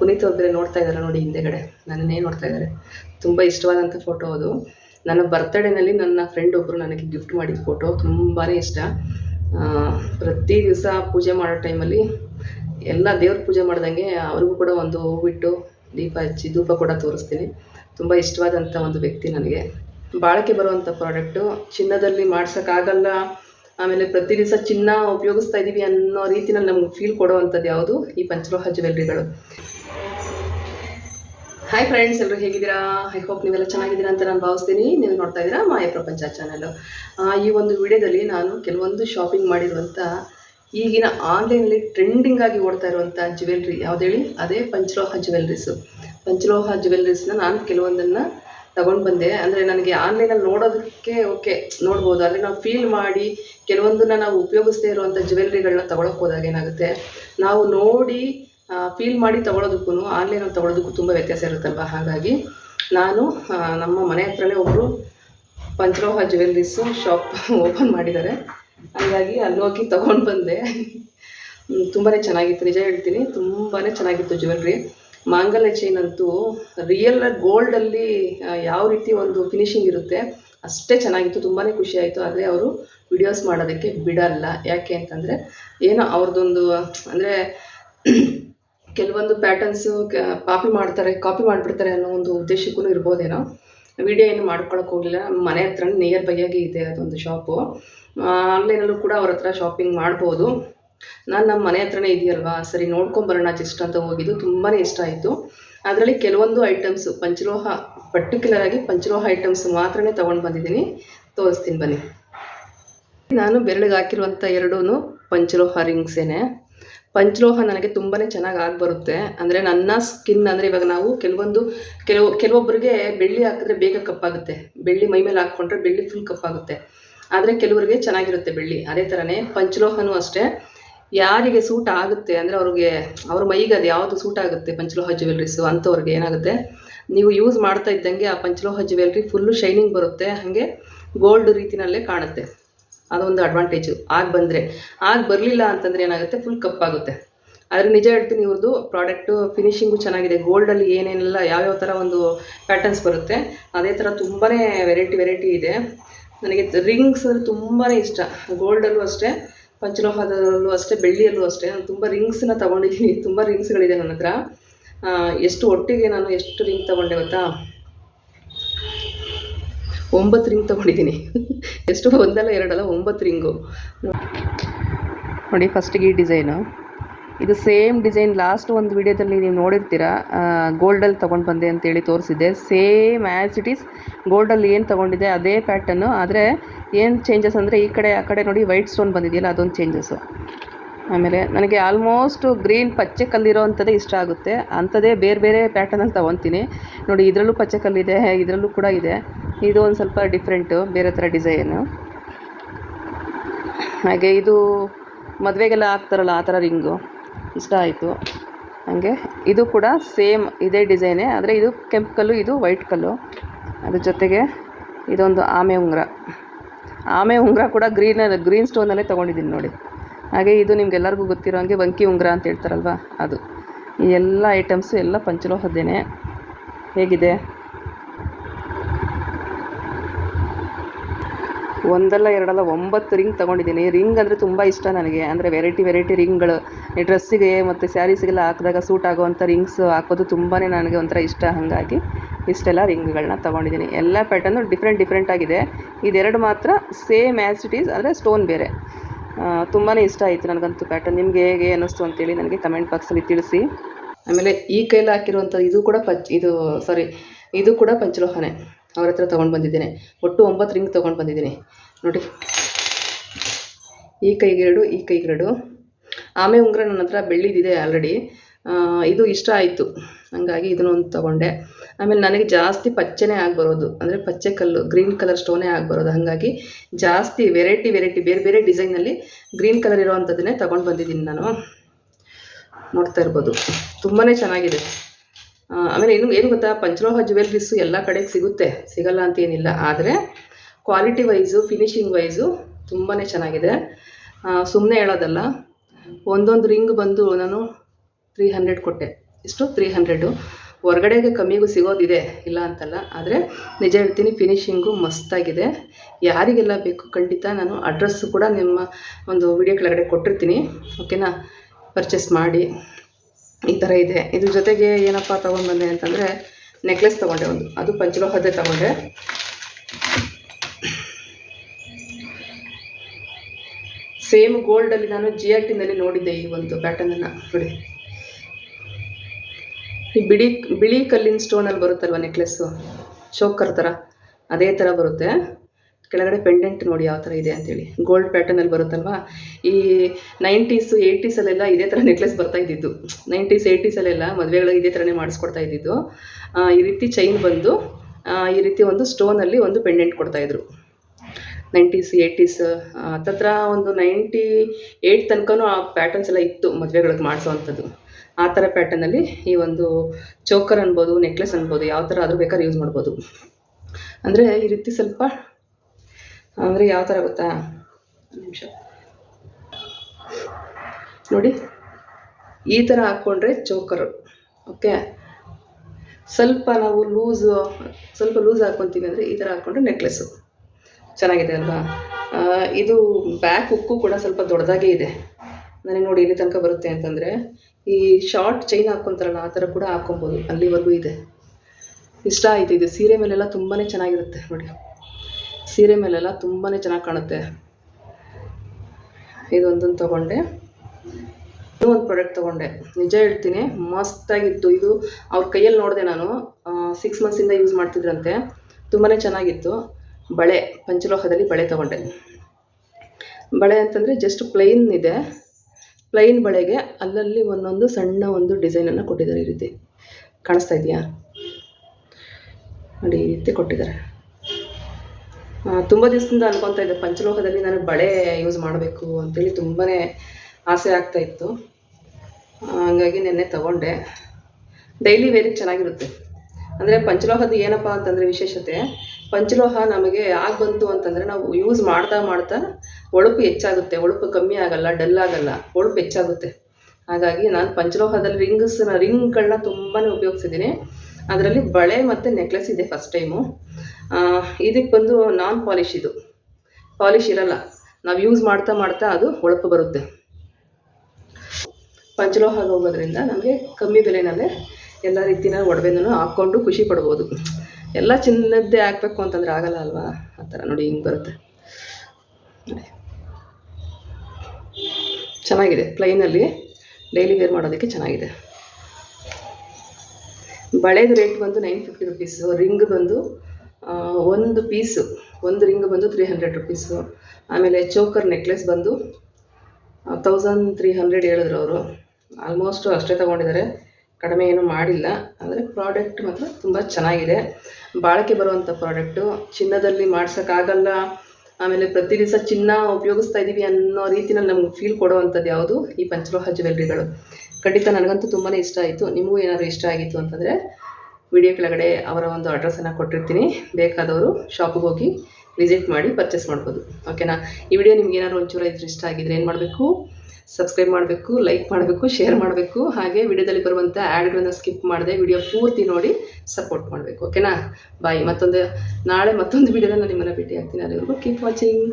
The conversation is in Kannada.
ಪುನೀತ್ ಒಬ್ಬರೇ ನೋಡ್ತಾ ಇದ್ದಾರೆ ನೋಡಿ ಹಿಂದೆಗಡೆ ನನ್ನನ್ನೇ ನೋಡ್ತಾ ಇದ್ದಾರೆ ತುಂಬ ಇಷ್ಟವಾದಂಥ ಫೋಟೋ ಅದು. ನನ್ನ ಬರ್ತ್ಡೇನಲ್ಲಿ ನನ್ನ ಫ್ರೆಂಡ್ ಒಬ್ಬರು ನನಗೆ ಗಿಫ್ಟ್ ಮಾಡಿದ ಫೋಟೋ ತುಂಬಾ ಇಷ್ಟ. ಪ್ರತಿ ದಿವಸ ಪೂಜೆ ಮಾಡೋ ಟೈಮಲ್ಲಿ ಎಲ್ಲ ದೇವ್ರ ಪೂಜೆ ಮಾಡ್ದಂಗೆ ಅವ್ರಿಗೂ ಕೂಡ ಒಂದು ಹೂವಿಟ್ಟು ದೀಪ ಹಚ್ಚಿ ಧೂಪ ಕೂಡ ತೋರಿಸ್ತೀನಿ. ತುಂಬ ಇಷ್ಟವಾದಂಥ ಒಂದು ವ್ಯಕ್ತಿ ನನಗೆ. ಬಾಳಿಕೆ ಬರುವಂಥ ಪ್ರಾಡಕ್ಟು ಚಿನ್ನದಲ್ಲಿ ಮಾಡ್ಸೋಕ್ಕಾಗಲ್ಲ. ಆಮೇಲೆ ಪ್ರತಿ ದಿವಸ ಚಿನ್ನ ಉಪಯೋಗಿಸ್ತಾ ಇದ್ದೀವಿ ಅನ್ನೋ ರೀತಿನಲ್ಲಿ ನಮ್ಗೆ ಫೀಲ್ ಕೊಡುವಂಥದ್ದು ಯಾವುದು? ಈ ಪಂಚಲೋಹ ಜ್ಯುವೆಲ್ರಿಗಳು ಹಾಯ್ ಫ್ರೆಂಡ್ಸ್ ಎಲ್ಲರೂ ಹೇಗಿದ್ದೀರಾ? ಐ ಹೋಪ್ ನೀವೆಲ್ಲ ಚೆನ್ನಾಗಿದ್ದೀರಾ ಅಂತ ನಾನು ಭಾವಿಸ್ತೀನಿ. ನೀವು ನೋಡ್ತಾ ಇದ್ದೀರಾ ಮಾಯ ಪ್ರಪಂಚ ಚಾನಲ್ ಈ ಒಂದು ವಿಡಿಯೋದಲ್ಲಿ ನಾನು ಕೆಲವೊಂದು ಶಾಪಿಂಗ್ ಮಾಡಿರುವಂಥ ಈಗಿನ ಆನ್ಲೈನಲ್ಲಿ ಟ್ರೆಂಡಿಂಗ್ ಆಗಿ ಓಡ್ತಾ ಇರುವಂಥ ಜ್ಯುವೆಲ್ರಿ ಯಾವ್ದು ಹೇಳಿ? ಅದೇ ಪಂಚಲೋಹ ಜ್ಯುವೆಲ್ರೀಸು ಪಂಚಲೋಹ ಜ್ಯುವೆಲ್ರೀಸ್ನ ನಾನು ಕೆಲವೊಂದನ್ನು ತಗೊಂಡು ಬಂದೆ. ಅಂದರೆ ನನಗೆ ಆನ್ಲೈನಲ್ಲಿ ನೋಡೋದಕ್ಕೆ ಓಕೆ ನೋಡ್ಬೋದು. ಆದರೆ ನಾವು ಫೀಲ್ ಮಾಡಿ ಕೆಲವೊಂದನ್ನು ನಾವು ಉಪಯೋಗಿಸ್ದೇ ಇರುವಂಥ ಜ್ಯುವೆಲ್ರಿಗಳನ್ನ ತಗೊಳಕ್ಕೆ ಹೋದಾಗ ಏನಾಗುತ್ತೆ? ನಾವು ನೋಡಿ ಫೀಲ್ ಮಾಡಿ ತಗೊಳ್ಳೋದಕ್ಕೂ ಆನ್ಲೈನಲ್ಲಿ ತಗೊಳ್ಳೋದಕ್ಕೂ ತುಂಬ ವ್ಯತ್ಯಾಸ ಇರುತ್ತಲ್ವ? ಹಾಗಾಗಿ ನಾನು ನಮ್ಮ ಮನೆ ಹತ್ರನೇ ಒಬ್ಬರು ಪಂಚಲೋಹ ಜ್ಯುವೆಲ್ಲರೀಸು ಶಾಪ್ ಓಪನ್ ಮಾಡಿದ್ದಾರೆ. ಹಾಗಾಗಿ ಅಲ್ಲಿ ಹೋಗಿ ತೊಗೊಂಡು ಬಂದೆ. ತುಂಬಾ ಚೆನ್ನಾಗಿತ್ತು. ನಿಜ ಹೇಳ್ತೀನಿ ತುಂಬಾ ಚೆನ್ನಾಗಿತ್ತು ಜ್ಯುವೆಲ್ರಿ ಮಾಂಗಲ್ಯ ಚೈನ್ ಅಂತೂ ರಿಯಲ್ ಗೋಲ್ಡಲ್ಲಿ ಯಾವ ರೀತಿ ಒಂದು ಫಿನಿಶಿಂಗ್ ಇರುತ್ತೆ, ಅಷ್ಟೇ ಚೆನ್ನಾಗಿತ್ತು. ತುಂಬಾ ಖುಷಿ ಆಯಿತು. ಆದರೆ ಅವರು ವಿಡಿಯೋಸ್ ಮಾಡೋದಕ್ಕೆ ಬಿಡಲ್ಲ. ಯಾಕೆ ಅಂತಂದರೆ, ಏನೋ ಅವ್ರದ್ದೊಂದು ಅಂದರೆ ಕೆಲವೊಂದು ಪ್ಯಾಟರ್ನ್ಸು ಕಾಪಿ ಮಾಡ್ತಾರೆ ಕಾಪಿ ಮಾಡಿಬಿಡ್ತಾರೆ ಅನ್ನೋ ಒಂದು ಉದ್ದೇಶಕ್ಕೂ ಇರ್ಬೋದೇನೋ. ವಿಡಿಯೋ ಏನು ಮಾಡ್ಕೊಳಕ್ಕೆ ಹೋಗಿಲ್ಲ ನಮ್ಮ ಮನೆ ಹತ್ರ ನಿಯರ್ ಬೈಯಾಗಿ ಇದೆ ಅದೊಂದು ಶಾಪು ಆನ್ಲೈನಲ್ಲೂ ಕೂಡ ಅವ್ರ ಹತ್ರ ಶಾಪಿಂಗ್ ಮಾಡ್ಬೋದು. ನಾನು ನಮ್ಮ ಮನೆ ಹತ್ರನೇ ಇದೆಯಲ್ವಾ? ಸರಿ, ನೋಡ್ಕೊಂಬರೋಣ ಜಸ್ಟ್ ಅಂತ ಹೋಗಿದ್ದು. ತುಂಬಾ ಇಷ್ಟ ಆಯಿತು. ಅದರಲ್ಲಿ ಕೆಲವೊಂದು ಐಟಮ್ಸು ಪಂಚಲೋಹ ಪರ್ಟಿಕ್ಯುಲರ್ ಆಗಿ ಪಂಚಲೋಹ ಐಟಮ್ಸ್ ಮಾತ್ರನೇ ತೊಗೊಂಡು ಬಂದಿದ್ದೀನಿ. ತೋರಿಸ್ತೀನಿ ಬನ್ನಿ. ನಾನು ಬೆರಳಿಗೆ ಹಾಕಿರುವಂಥ ಎರಡೂ ಪಂಚಲೋಹ ರಿಂಗ್ಸೇನೆ ಪಂಚಲೋಹ ನನಗೆ ತುಂಬಾ ಚೆನ್ನಾಗಿ ಆಗಿ ಬರುತ್ತೆ. ಅಂದರೆ ನನ್ನ ಸ್ಕಿನ್ ಅಂದರೆ ಇವಾಗ ನಾವು ಕೆಲವೊಂದು, ಕೆಲವು ಕೆಲವೊಬ್ಬರಿಗೆ ಬೆಳ್ಳಿ ಹಾಕಿದ್ರೆ ಬೇಗ ಕಪ್ಪಾಗುತ್ತೆ. ಬೆಳ್ಳಿ ಮೈ ಮೇಲೆ ಹಾಕ್ಕೊಂಡ್ರೆ ಬೆಳ್ಳಿ ಫುಲ್ ಕಪ್ಪಾಗುತ್ತೆ. ಆದರೆ ಕೆಲವರಿಗೆ ಚೆನ್ನಾಗಿರುತ್ತೆ ಬೆಳ್ಳಿ. ಅದೇ ಥರನೇ ಪಂಚಲೋಹನೂ ಅಷ್ಟೇ. ಯಾರಿಗೆ ಸೂಟ್ ಆಗುತ್ತೆ ಅಂದರೆ ಅವ್ರಿಗೆ, ಅವ್ರ ಮೈಗೆ ಅದು ಯಾವುದು ಸೂಟ್ ಆಗುತ್ತೆ? ಪಂಚಲೋಹ ಜ್ಯುವೆಲ್ರೀಸು ಅಂಥವ್ರಿಗೆ ಏನಾಗುತ್ತೆ? ನೀವು ಯೂಸ್ ಮಾಡ್ತಾ ಇದ್ದಂಗೆ ಆ ಪಂಚಲೋಹ ಜ್ಯುವೆಲ್ರಿ ಫುಲ್ಲು ಶೈನಿಂಗ್ ಬರುತ್ತೆ. ಹಾಗೆ ಗೋಲ್ಡ್ ರೀತಿನಲ್ಲೇ ಕಾಣುತ್ತೆ. ಅದೊಂದು ಅಡ್ವಾಂಟೇಜು ಆಗ ಬಂದರೆ. ಆಗ ಬರಲಿಲ್ಲ ಅಂತಂದರೆ ಏನಾಗುತ್ತೆ? ಫುಲ್ ಕಪ್ಪಾಗುತ್ತೆ. ಆದರೆ ನಿಜ ಹೇಳ್ತೀನಿ ಇವ್ರದ್ದು ಪ್ರಾಡಕ್ಟು ಫಿನಿಶಿಂಗು ಚೆನ್ನಾಗಿದೆ. ಗೋಲ್ಡಲ್ಲಿ ಏನೇನೆಲ್ಲ ಯಾವ್ಯಾವ ಥರ ಒಂದು ಪ್ಯಾಟರ್ನ್ಸ್ ಬರುತ್ತೆ, ಅದೇ ಥರ ತುಂಬಾ ವೆರೈಟಿ ವೆರೈಟಿ ಇದೆ. ನನಗೆ ರಿಂಗ್ಸ್ ಅಂದರೆ ತುಂಬಾ ಇಷ್ಟ. ಗೋಲ್ಡಲ್ಲೂ ಅಷ್ಟೇ, ಪಂಚಲೋಹದಲ್ಲೂ ಅಷ್ಟೇ, ಬೆಳ್ಳಿಯಲ್ಲೂ ಅಷ್ಟೇ. ನಾನು ತುಂಬ ರಿಂಗ್ಸನ್ನ ತೊಗೊಂಡಿದ್ದೀನಿ. ತುಂಬ ರಿಂಗ್ಸ್ಗಳಿದೆ ನನ್ನ ಹತ್ರ. ಎಷ್ಟು ಒಟ್ಟಿಗೆ ನಾನು ಎಷ್ಟು ರಿಂಗ್ ತೊಗೊಂಡೆ ಗೊತ್ತಾ? ಒಂಬತ್ತು ರಿಂಗ್ ತಗೊಂಡಿದ್ದೀನಿ. ಎಷ್ಟು? ಒಂದಲ್ಲ, ಎರಡಲ್ಲ, ಒಂಬತ್ತು ರಿಂಗು. ನೋಡಿ ಫಸ್ಟಿಗೆ ಈ ಡಿಸೈನು ಇದು ಸೇಮ್ ಡಿಸೈನ್ ಲಾಸ್ಟ್ ಒಂದು ವಿಡಿಯೋದಲ್ಲಿ ನೀವು ನೋಡಿರ್ತೀರಾ. ಗೋಲ್ಡಲ್ಲಿ ತೊಗೊಂಡು ಬಂದೆ ಅಂತೇಳಿ ತೋರಿಸಿದ್ದೆ. ಸೇಮ್ ಆ್ಯಸ್ ಇಟ್ ಈಸ್ ಗೋಲ್ಡಲ್ಲಿ ಏನು ತೊಗೊಂಡಿದ್ದೆ, ಅದೇ ಪ್ಯಾಟರ್ನು ಆದರೆ ಏನು ಚೇಂಜಸ್ ಅಂದರೆ ಈ ಕಡೆ, ಆ ಕಡೆ ನೋಡಿ ವೈಟ್ ಸ್ಟೋನ್ ಬಂದಿದೆಯಲ್ಲ, ಅದೊಂದು ಚೇಂಜಸ್ಸು ಆಮೇಲೆ ನನಗೆ ಆಲ್ಮೋಸ್ಟ್ ಗ್ರೀನ್ ಪಚ್ಚೆ ಕಲ್ಲಿರೋ ಅಂಥದ್ದೇ ಇಷ್ಟ ಆಗುತ್ತೆ. ಅಂಥದ್ದೇ ಬೇರೆ ಬೇರೆ ಪ್ಯಾಟರ್ನಲ್ಲಿ ತೊಗೊತೀನಿ. ನೋಡಿ, ಇದರಲ್ಲೂ ಪಚ್ಚೆ ಕಲ್ಲಿದೆ, ಇದರಲ್ಲೂ ಕೂಡ ಇದೆ. ಇದು ಒಂದು ಸ್ವಲ್ಪ ಡಿಫ್ರೆಂಟು ಬೇರೆ ಥರ ಡಿಸೈನು ಹಾಗೆ ಇದು ಮದುವೆಗೆಲ್ಲ ಹಾಕ್ತಾರಲ್ಲ ಆ ಥರ ರಿಂಗು ಇಷ್ಟ ಆಯಿತು. ಹಾಗೆ ಇದು ಕೂಡ ಸೇಮ್ ಇದೇ ಡಿಸೈನೇ ಆದರೆ ಇದು ಕೆಂಪು ಕಲ್ಲು, ಇದು ವೈಟ್ ಕಲ್ಲು. ಅದ್ರ ಜೊತೆಗೆ ಇದೊಂದು ಆಮೆ ಉಂಗುರ. ಆಮೆ ಉಂಗುರ ಕೂಡ ಗ್ರೀನ್ ಗ್ರೀನ್ ಸ್ಟೋನಲ್ಲೇ ತೊಗೊಂಡಿದ್ದೀನಿ ನೋಡಿ. ಹಾಗೆ ಇದು ನಿಮ್ಗೆಲ್ಲರಿಗೂ ಗೊತ್ತಿರೋ ಹಾಗೆ ವಂಕಿ ಉಂಗುರ ಅಂತ ಹೇಳ್ತಾರಲ್ವ ಅದು. ಈ ಎಲ್ಲ ಐಟಮ್ಸು ಎಲ್ಲ ಪಂಚಲೋಹದ್ದೇನೆ. ಹೇಗಿದೆ? ಒಂದಲ್ಲ ಎರಡಲ್ಲ ಒಂಬತ್ತು ರಿಂಗ್ ತೊಗೊಂಡಿದ್ದೀನಿ. ರಿಂಗ್ ಅಂದರೆ ತುಂಬ ಇಷ್ಟ ನನಗೆ. ಅಂದರೆ ವೆರೈಟಿ ವೆರೈಟಿ ರಿಂಗ್ಗಳು. ಡ್ರೆಸ್ಸಿಗೆ ಮತ್ತು ಸ್ಯಾರೀಸ್ಗೆಲ್ಲ ಹಾಕಿದಾಗ ಸೂಟ್ ಆಗುವಂಥ ರಿಂಗ್ಸ್ ಹಾಕೋದು ತುಂಬಾ ನನಗೆ ಒಂಥರ ಇಷ್ಟ. ಹಾಗಾಗಿ ಇಷ್ಟೆಲ್ಲ ರಿಂಗ್ಗಳನ್ನ ತೊಗೊಂಡಿದ್ದೀನಿ. ಎಲ್ಲ ಪ್ಯಾಟರ್ನು ಡಿಫ್ರೆಂಟ್ ಡಿಫ್ರೆಂಟ್ ಆಗಿದೆ. ಇದೆರಡು ಮಾತ್ರ ಸೇಮ್ ಆ್ಯಸ್ ಇಟ್ ಈಸ್ ಅಂದರೆ ಸ್ಟೋನ್ ಬೇರೆ. ತುಂಬಾ ಇಷ್ಟ ಆಯಿತು ನನಗಂತೂ ಪ್ಯಾಟರ್ನ್ ನಿಮಗೆ ಹೇಗೆ ಅನ್ನಿಸ್ತು ಅಂತೇಳಿ ನನಗೆ ಕಮೆಂಟ್ ಬಾಕ್ಸಲ್ಲಿ ತಿಳಿಸಿ. ಆಮೇಲೆ ಈ ಕೈಲಿ ಹಾಕಿರುವಂಥ ಇದು ಕೂಡ ಪಚ್, ಇದು ಸಾರಿ ಇದು ಕೂಡ ಪಂಚಲೋಹನೇ. ಅವ್ರ ಹತ್ರ ತೊಗೊಂಡು ಬಂದಿದ್ದೇನೆ. ಒಟ್ಟು ಒಂಬತ್ತು ರಿಂಗ್ ತೊಗೊಂಡು ಬಂದಿದ್ದೀನಿ. ನೋಡಿ. ಈ ಕೈಗೆರಡು ಈ ಕೈಗೆರಡು ಆಮೆ ಉಂಗುರ ನನ್ನ ಹತ್ರ ಬೆಳ್ಳಿದಿದೆ ಆಲ್ರೆಡಿ ಇದು ಇಷ್ಟ ಆಯಿತು. ಹಂಗಾಗಿ ಇದನ್ನು ಒಂದು ತೊಗೊಂಡೆ. ಆಮೇಲೆ ನನಗೆ ಜಾಸ್ತಿ ಪಚ್ಚೆನೇ ಆಗಿಬರೋದು. ಅಂದರೆ ಪಚ್ಚೆ ಕಲ್ಲು, ಗ್ರೀನ್ ಕಲರ್ ಸ್ಟೋನೇ ಆಗಿಬರೋದು. ಹಾಗಾಗಿ ಜಾಸ್ತಿ ವೆರೈಟಿ ವೆರೈಟಿ ಬೇರೆ ಬೇರೆ ಡಿಸೈನಲ್ಲಿ ಗ್ರೀನ್ ಕಲರ್ ಇರೋವಂಥದ್ದನ್ನೇ ತೊಗೊಂಡು ಬಂದಿದ್ದೀನಿ ನಾನು. ನೋಡ್ತಾ ಇರ್ಬೋದು. ತುಂಬಾ ಚೆನ್ನಾಗಿದೆ. ಆಮೇಲೆ ಇನ್ನು ಏನು ಗೊತ್ತಾ? ಪಂಚಲೋಹ ಜ್ಯುವೆಲ್ರೀಸು ಎಲ್ಲ ಕಡೆಗೆ ಸಿಗುತ್ತೆ. ಸಿಗಲ್ಲ ಅಂತ ಏನಿಲ್ಲ. ಆದರೆ ಕ್ವಾಲಿಟಿ ವೈಸು ಫಿನಿಶಿಂಗ್ ವೈಸು ತುಂಬಾ ಚೆನ್ನಾಗಿದೆ. ಸುಮ್ಮನೆ ಹೇಳೋದಲ್ಲ, ಒಂದೊಂದು ರಿಂಗ್ ಬಂದು ನಾನು ತ್ರೀ ಹಂಡ್ರೆಡ್ ಕೊಟ್ಟೆ. ಇಷ್ಟು ತ್ರೀ ಹಂಡ್ರೆಡು ಹೊರಗಡೆಗೆ ಕಮ್ಮಿಗೂ ಸಿಗೋದಿದೆ, ಇಲ್ಲ ಅಂತಲ್ಲ. ಆದರೆ ನಿಜ ಹೇಳ್ತೀನಿ ಫಿನಿಷಿಂಗು ಮಸ್ತಾಗಿದೆ. ಯಾರಿಗೆಲ್ಲ ಬೇಕು ಖಂಡಿತ ನಾನು ಅಡ್ರೆಸ್ಸು ಕೂಡ ನಿಮ್ಮ ಒಂದು ವಿಡಿಯೋ ಕೆಳಗಡೆ ಕೊಟ್ಟಿರ್ತೀನಿ. ಓಕೆನಾ ಪರ್ಚೇಸ್ ಮಾಡಿ. ಈ ಥರ ಇದೆ. ಇದ್ರ ಜೊತೆಗೆ ಏನಪ್ಪ ತೊಗೊಂಡ್ಬಂದೆ ಅಂತಂದರೆ ನೆಕ್ಲೆಸ್ ತೊಗೊಂಡೆ ಒಂದು. ಅದು ಪಂಚಲೋಹದ್ದೇ ತೊಗೊಂಡೆ. ಸೇಮ್ ಗೋಲ್ಡಲ್ಲಿ ನಾನು ಜಿ ಆರ್ ಟಿನಲ್ಲಿ ನೋಡಿದ್ದೆ ಈ ಒಂದು ಪ್ಯಾಟರ್ನನ್ನು ನೋಡಿ. ಈ ಬಿಳಿ ಬಿಳಿ ಕಲ್ಲಿನ ಸ್ಟೋನಲ್ಲಿ ಬರುತ್ತಲ್ವ ನೆಕ್ಲೆಸ್ಸು ಚೋಕರ್ ಥರ ಅದೇ ಥರ ಬರುತ್ತೆ. ಕೆಳಗಡೆ ಪೆಂಡೆಂಟ್ ನೋಡಿ ಯಾವ ಥರ ಇದೆ ಅಂತೇಳಿ. ಗೋಲ್ಡ್ ಪ್ಯಾಟರ್ನಲ್ಲಿ ಬರುತ್ತಲ್ವಾ? ಈ ನೈಂಟೀಸು ಏಯ್ಟೀಸಲ್ಲೆಲ್ಲ ಇದೇ ಥರ ನೆಕ್ಲೆಸ್ ಬರ್ತಾ ಇದ್ದಿದ್ದು. ನೈಂಟೀಸ್ ಏಯ್ಟೀಸಲ್ಲೆಲ್ಲ ಮದುವೆಗಳಿಗೆ ಇದೇ ಥರನೇ ಮಾಡಿಸ್ಕೊಡ್ತಾ ಇದ್ದಿದ್ದು. ಈ ರೀತಿ ಚೈನ್ ಬಂದು ಈ ರೀತಿ ಒಂದು ಸ್ಟೋನಲ್ಲಿ ಒಂದು ಪೆಂಡೆಂಟ್ ಕೊಡ್ತಾಯಿದ್ರು ನೈಂಟೀಸ್, ಏಯ್ಟೀಸ್ ಹತ್ತತ್ರ ಒಂದು ನೈಂಟಿ ಏಯ್ಟ್ ತನಕನೂ ಆ ಪ್ಯಾಟರ್ನ್ಸ್ ಎಲ್ಲ ಇತ್ತು ಮದುವೆಗಳಿಗೆ ಮಾಡಿಸೋವಂಥದ್ದು. ಆ ಥರ ಪ್ಯಾಟರ್ನಲ್ಲಿ ಈ ಒಂದು ಚೋಕರ್ ಅನ್ಬೋದು ನೆಕ್ಲೆಸ್ ಅನ್ಬೋದು, ಯಾವ ಥರ ಆದರೂ ಬೇಕಾದ್ರೆ ಯೂಸ್ ಮಾಡ್ಬೋದು. ಅಂದರೆ ಈ ರೀತಿ ಸ್ವಲ್ಪ ಅಂದರೆ ಯಾವ ಥರ ಗೊತ್ತಾ? ನಿಮಿಷ. ನೋಡಿ, ಈ ಥರ ಹಾಕ್ಕೊಂಡ್ರೆ ಚೋಕರು ಓಕೆ ಸ್ವಲ್ಪ ನಾವು ಲೂಸು ಸ್ವಲ್ಪ ಲೂಸ್ ಹಾಕ್ಕೊತೀವಿ ಅಂದರೆ ಈ ಥರ ಹಾಕ್ಕೊಂಡ್ರೆ ನೆಕ್ಲೆಸ್ಸು ಚೆನ್ನಾಗಿದೆ ಅಲ್ವಾ? ಇದು ಬ್ಯಾಕ್ ಹುಕ್ಕು ಕೂಡ ಸ್ವಲ್ಪ ದೊಡ್ಡದಾಗೇ ಇದೆ. ನನಗೆ ನೋಡಿ ಇಲ್ಲಿ ತನಕ ಬರುತ್ತೆ ಅಂತಂದರೆ, ಈ ಶಾರ್ಟ್ ಚೈನ್ ಹಾಕ್ಕೊತಾರಲ್ಲ ಆ ಥರ ಕೂಡ ಹಾಕ್ಕೊಬೋದು ಅಲ್ಲಿವರೆಗೂ ಇದೆ. ಇಷ್ಟ ಆಯಿತು, ಇದು ಸೀರೆ ಮೇಲೆಲ್ಲ ತುಂಬಾ ಚೆನ್ನಾಗಿರುತ್ತೆ, ನೋಡಿ. ಸೀರೆ ಮೇಲೆಲ್ಲ ತುಂಬಾ ಚೆನ್ನಾಗಿ ಕಾಣುತ್ತೆ. ಇದೊಂದನ್ನು ತೊಗೊಂಡೆ. ಇನ್ನೂ ಒಂದು ಪ್ರಾಡಕ್ಟ್ ತೊಗೊಂಡೆ. ನಿಜ ಹೇಳ್ತೀನಿ, ಮಸ್ತಾಗಿತ್ತು. ಇದು ಅವ್ರ ಕೈಯಲ್ಲಿ ನೋಡಿದೆ ನಾನು ಸಿಕ್ಸ್ ಮಂತ್ಸಿಂದ ಯೂಸ್ ಮಾಡ್ತಿದ್ರಂತೆ. ತುಂಬಾ ಚೆನ್ನಾಗಿತ್ತು. ಬಳೆ, ಪಂಚಲೋಹದಲ್ಲಿ ಬಳೆ ತೊಗೊಂಡೆ. ಬಳೆ ಅಂತಂದರೆ ಜಸ್ಟ್ ಪ್ಲೈನ್ ಇದೆ. ಪ್ಲೈನ್ ಬಳೆಗೆ ಅಲ್ಲಲ್ಲಿ ಒಂದೊಂದು ಸಣ್ಣ ಒಂದು ಡಿಸೈನನ್ನು ಕೊಟ್ಟಿದ್ದಾರೆ ಈ ರೀತಿ. ಕಾಣಿಸ್ತಾ ಇದೆಯಾ? ನೋಡಿ, ಈ ರೀತಿ ಕೊಟ್ಟಿದ್ದಾರೆ. ತುಂಬ ದಿವಸದಿಂದ ಅನ್ಕೊತಾ ಇದ್ದೆ. ಪಂಚಲೋಹದಲ್ಲಿ ನಾನು ಬಳೆ ಯೂಸ್ ಮಾಡಬೇಕು ಅಂತೇಳಿ ತುಂಬಾ ಆಸೆ ಆಗ್ತಾ ಇತ್ತು. ಹಂಗಾಗಿ ನೆನ್ನೆ ತಗೊಂಡೆ. ಡೈಲಿ ವೇರಿಗೆ ಚೆನ್ನಾಗಿರುತ್ತೆ. ಅಂದರೆ ಪಂಚಲೋಹದ ಏನಪ್ಪ ಅಂತಂದರೆ ವಿಶೇಷತೆ, ಪಂಚಲೋಹ ನಮಗೆ ಆಗ ಬಂತು ಅಂತಂದರೆ ನಾವು ಯೂಸ್ ಮಾಡ್ತಾ ಮಾಡ್ತಾ ಒಳಪು ಹೆಚ್ಚಾಗುತ್ತೆ. ಒಳಪು ಕಮ್ಮಿ ಆಗಲ್ಲ ಡಲ್ ಆಗಲ್ಲ, ಒಳಪು ಹೆಚ್ಚಾಗುತ್ತೆ. ಹಾಗಾಗಿ ನಾನು ಪಂಚಲೋಹದಲ್ಲಿ ರಿಂಗ್ಸ್ನ ರಿಂಗ್ಗಳನ್ನ ತುಂಬಾ ಉಪಯೋಗಿಸಿದ್ದೀನಿ. ಅದರಲ್ಲಿ ಬಳೆ ಮತ್ತು ನೆಕ್ಲೆಸ್ ಇದೆ ಫಸ್ಟ್ ಟೈಮು ಇದಕ್ಕೆ ಬಂದು ನಾನ್ ಪಾಲಿಶ್ ಇದು. ಪಾಲಿಶ್ ಇರಲ್ಲ. ನಾವು ಯೂಸ್ ಮಾಡ್ತಾ ಮಾಡ್ತಾ ಅದು ಹೊಳಪು ಬರುತ್ತೆ. ಪಂಚಲೋಹ ಹೋಗೋದ್ರಿಂದ ನಮಗೆ ಕಮ್ಮಿ ಬೆಲೆನಲ್ಲೇ ಎಲ್ಲ ರೀತಿನ ಒಡವೆನೂ ಹಾಕ್ಕೊಂಡು ಖುಷಿ ಪಡ್ಬೋದು. ಎಲ್ಲ ಚಿನ್ನದ್ದೇ ಹಾಕ್ಬೇಕು ಅಂತಂದ್ರೆ ಆಗಲ್ಲ ಅಲ್ವಾ? ಆ ಥರ ನೋಡಿ ಹಿಂಗೆ ಬರುತ್ತೆ. ಚೆನ್ನಾಗಿದೆ. ಪ್ಲೈನಲ್ಲಿ ಡೈಲಿ ವೇರ್ ಮಾಡೋದಕ್ಕೆ ಚೆನ್ನಾಗಿದೆ. ಬಳೆದು ರೇಟ್ ಬಂದು ನೈನ್ ಫಿಫ್ಟಿ ರುಪೀಸು ರಿಂಗ್ ಬಂದು ಒಂದು ಪೀಸು, ಒಂದು ರಿಂಗ್ ಬಂದು ತ್ರೀ ಹಂಡ್ರೆಡ್ ರುಪೀಸು ಆಮೇಲೆ ಚೋಕರ್ ನೆಕ್ಲೆಸ್ ಬಂದು ತೌಸಂಡ್ ತ್ರೀ ಹಂಡ್ರೆಡ್ ಹೇಳಿದ್ರು ಅವರು. ಆಲ್ಮೋಸ್ಟ್ ಅಷ್ಟೇ ತೊಗೊಂಡಿದ್ದಾರೆ. ಕಡಿಮೆ ಏನೂ ಮಾಡಿಲ್ಲ. ಅಂದರೆ ಪ್ರಾಡಕ್ಟ್ ಮಾತ್ರ ತುಂಬ ಚೆನ್ನಾಗಿದೆ. ಬಾಳಿಕೆ ಬರುವಂಥ ಪ್ರಾಡಕ್ಟು ಚಿನ್ನದಲ್ಲಿ ಮಾಡ್ಸೋಕ್ಕಾಗಲ್ಲ. ಆಮೇಲೆ ಪ್ರತಿ ದಿವಸ ಚಿನ್ನ ಉಪಯೋಗಿಸ್ತಾ ಇದ್ದೀವಿ ಅನ್ನೋ ರೀತಿನಲ್ಲಿ ನಮ್ಗೆ ಫೀಲ್ ಕೊಡುವಂಥದ್ದು ಯಾವುದು? ಈ ಪಂಚಲೋಹ ಜ್ಯುವೆಲ್ರಿಗಳು ಖಂಡಿತ ನನಗಂತೂ ತುಂಬಾ ಇಷ್ಟ ಆಯಿತು. ನಿಮಗೂ ಏನಾದರೂ ಇಷ್ಟ ಆಗಿತ್ತು ಅಂತಂದರೆ ವಿಡಿಯೋ ಕೆಳಗಡೆ ಅವರ ಒಂದು ಅಡ್ರೆಸ್ಸನ್ನು ಕೊಟ್ಟಿರ್ತೀನಿ. ಬೇಕಾದವರು ಶಾಪಿಗೆ ಹೋಗಿ ವಿಸಿಟ್ ಮಾಡಿ ಪರ್ಚೇಸ್ ಮಾಡ್ಬೋದು. ಓಕೆನಾ ಈ ವಿಡಿಯೋ ನಿಮ್ಗೆ ಏನಾದ್ರು ಒಂಚೂರು ಇದ್ರೆ ಇಷ್ಟ ಆಗಿದ್ರೆ ಏನು ಮಾಡಬೇಕು? ಸಬ್ಸ್ಕ್ರೈಬ್ ಮಾಡಬೇಕು ಲೈಕ್ ಮಾಡಬೇಕು ಶೇರ್ ಮಾಡಬೇಕು. ಹಾಗೆ ವಿಡಿಯೋದಲ್ಲಿ ಬರುವಂಥ ಆ್ಯಡ್ಗಳನ್ನು ಸ್ಕಿಪ್ ಮಾಡದೆ ವಿಡಿಯೋ ಪೂರ್ತಿ ನೋಡಿ ಸಪೋರ್ಟ್ ಮಾಡಬೇಕು. ಓಕೆನಾ ಬಾಯ್ ಮತ್ತೊಂದು, ನಾಳೆ ಮತ್ತೊಂದು ವಿಡಿಯೋದಲ್ಲಿ ನಾನು ನಿಮ್ಮನ್ನು ಭೇಟಿ ಆಗ್ತೀನಿ ಅಲ್ಲಿವರೆಗೂ ಕೀಪ್ ವಾಚಿಂಗ್